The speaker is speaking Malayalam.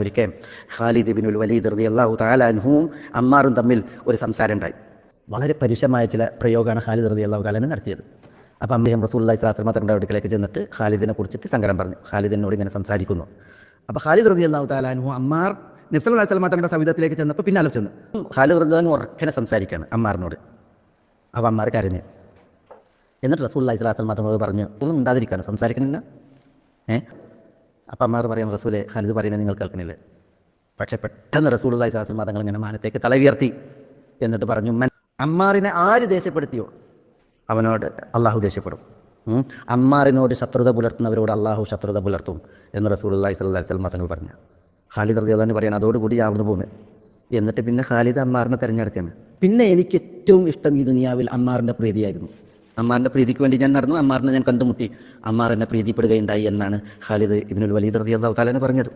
ഒരിക്കൽ ഖാലിദ് ബിനുൽ വലീദ് റതി അള്ളാഹു താലാൻഹുവും അമ്മാറും തമ്മിൽ ഒരു സംസാരം ഉണ്ടായി. വളരെ പരുഷമായ ചില പ്രയോഗമാണ് ഖാലിദ് റതി അള്ളാഹു താലാൻ നടത്തിയത്. അപ്പം അദ്ദേഹം റസൂല്ലാ ഇസ്ലാസ്ലമ തങ്ങളുടെ അടുക്കലേക്ക് ചെന്നിട്ട് ഖാലിദിനെ കുറിച്ചിട്ട് സങ്കടം പറഞ്ഞു. ഖാലിദിനോട് ഇങ്ങനെ സംസാരിക്കുന്നു. അപ്പോൾ ഖാലിദ് റതി അള്ളാഹു താലാൻഹു അമ്മാർ നബ്സല്ലാ സ്വലമ തങ്ങളുടെ സവിധത്തിലേക്ക് ചെന്നപ്പോൾ പിന്നാലെ ചെന്നു ഖാലിദ് റദ്ദാൻ ഉറക്കനെ സംസാരിക്കുകയാണ് അമ്മാറിനോട്. അപ്പോൾ അമ്മാർ കരഞ്ഞ്. എന്നിട്ട് റസൂല്ലാ ഇസ്ലാസ്ലമ തങ്ങളോട് പറഞ്ഞു ഒന്നും ഉണ്ടാതിരിക്കുകയാണ് സംസാരിക്കണില്ല? ഏ? അപ്പം അമ്മാർ പറയുന്ന റസൂലെ ഖാലിദ് പറയുന്നത് നിങ്ങൾ കേൾക്കുന്നില്ല പക്ഷേ പെട്ടെന്ന് റസൂൽ സാഹസം മതങ്ങൾ ഇങ്ങനെ മാനത്തേക്ക് തല ഉയർത്തി എന്നിട്ട് പറഞ്ഞു "മൻ അമ്മാറിനെ ആര് ദേഷ്യപ്പെടുത്തിയോ? അവനോട് അള്ളാഹു ദേഷ്യപ്പെടും. അമ്മാറിനോട് ശത്രുത പുലർത്തുന്നവരോട് അള്ളാഹു ശത്രുത പുലർത്തും എന്ന് റസൂൽ അള്ളഹി അലൈഹി വസല്ലം പറഞ്ഞു. ഖാലിദ് റദിയാന്ന് പറയാൻ അതോടുകൂടി അവിടുന്ന് പോകുന്നത് എന്നിട്ട് പിന്നെ ഖാലിദ് അമ്മാറിനെ തിരഞ്ഞെടുത്തിയാണ് പിന്നെ എനിക്ക് ഏറ്റവും ഇഷ്ടം ഈ ദുനിയാവിൽ അമ്മാറിന്റെ പ്രീതിയായിരുന്നു. അമ്മാറിന്റെ പ്രീതിക്ക് വേണ്ടി ഞാൻ നടന്നു. അമ്മാറിനെ ഞാൻ കണ്ടുമുട്ടി. അമ്മാർ എന്നെ പ്രീതിപ്പെടുകയുണ്ടായി എന്നാണ് ഖാലിദ് ഇബിനുൽ വലീദ് അള്ളാഹു താലാന് പറഞ്ഞത്.